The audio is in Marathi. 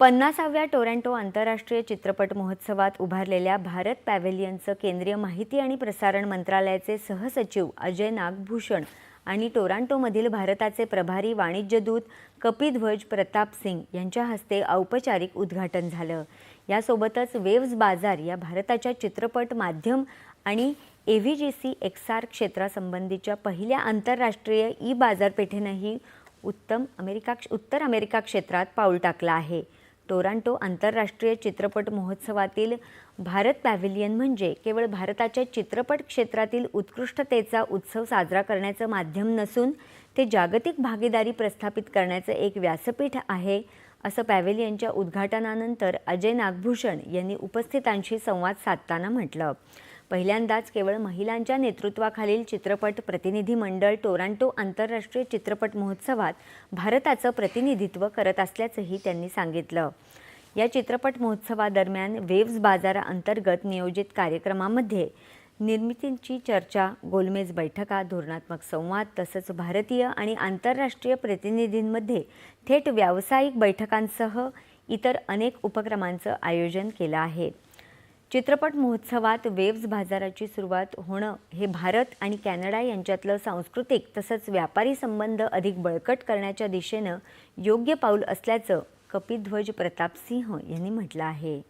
पन्नासाव्या टोरंटो आंतरराष्ट्रीय चित्रपट महोत्सवात उभारलेल्या भारत पॅव्हेलियनचं केंद्रीय माहिती आणि प्रसारण मंत्रालयाचे सहसचिव अजय नागभूषण आणि टोरांटोमधील भारताचे प्रभारी वाणिज्यदूत कपिध्वज प्रताप सिंग यांच्या हस्ते औपचारिक उद्घाटन झालं. यासोबतच वेव्ज बाजार या भारताच्या चित्रपट माध्यम आणि A V G C XR क्षेत्रासंबंधीच्या पहिल्या आंतरराष्ट्रीय ई बाजारपेठेनंही उत्तम अमेरिका उत्तर अमेरिका क्षेत्रात पाऊल टाकलं आहे. टोरांटो आंतरराष्ट्रीय चित्रपट महोत्सवातील भारत पॅव्हिलियन म्हणजे केवळ भारताच्या चित्रपट क्षेत्रातील उत्कृष्टतेचा उत्सव साजरा करण्याचं माध्यम नसून ते जागतिक भागीदारी प्रस्थापित करण्याचं एक व्यासपीठ आहे असं पॅव्हिलियनच्या उद्घाटनानंतर अजय नागभूषण यांनी उपस्थितांशी संवाद साधताना म्हटलं. पहिल्यांदाच केवळ महिलांच्या नेतृत्वाखालील चित्रपट प्रतिनिधी मंडळ टोरांटो आंतरराष्ट्रीय चित्रपट महोत्सवात भारताचं प्रतिनिधित्व करत असल्याचंही त्यांनी सांगितलं. या चित्रपट महोत्सवादरम्यान वेव्ज बाजाराअंतर्गत नियोजित कार्यक्रमामध्ये निर्मितींची चर्चा गोलमेज बैठका धोरणात्मक संवाद तसंच भारतीय आणि आंतरराष्ट्रीय प्रतिनिधींमध्ये थेट व्यावसायिक बैठकांसह इतर अनेक उपक्रमांचं आयोजन केलं आहे. चित्रपट महोत्सवात वेव्ज बाजाराची सुरुवात होणं हे भारत आणि कॅनडा यांच्यातलं सांस्कृतिक तसंच व्यापारी संबंध अधिक बळकट करण्याच्या दिशेनं योग्य पाऊल असल्याचं कपिध्वज प्रताप सिंह यांनी म्हटलं आहे.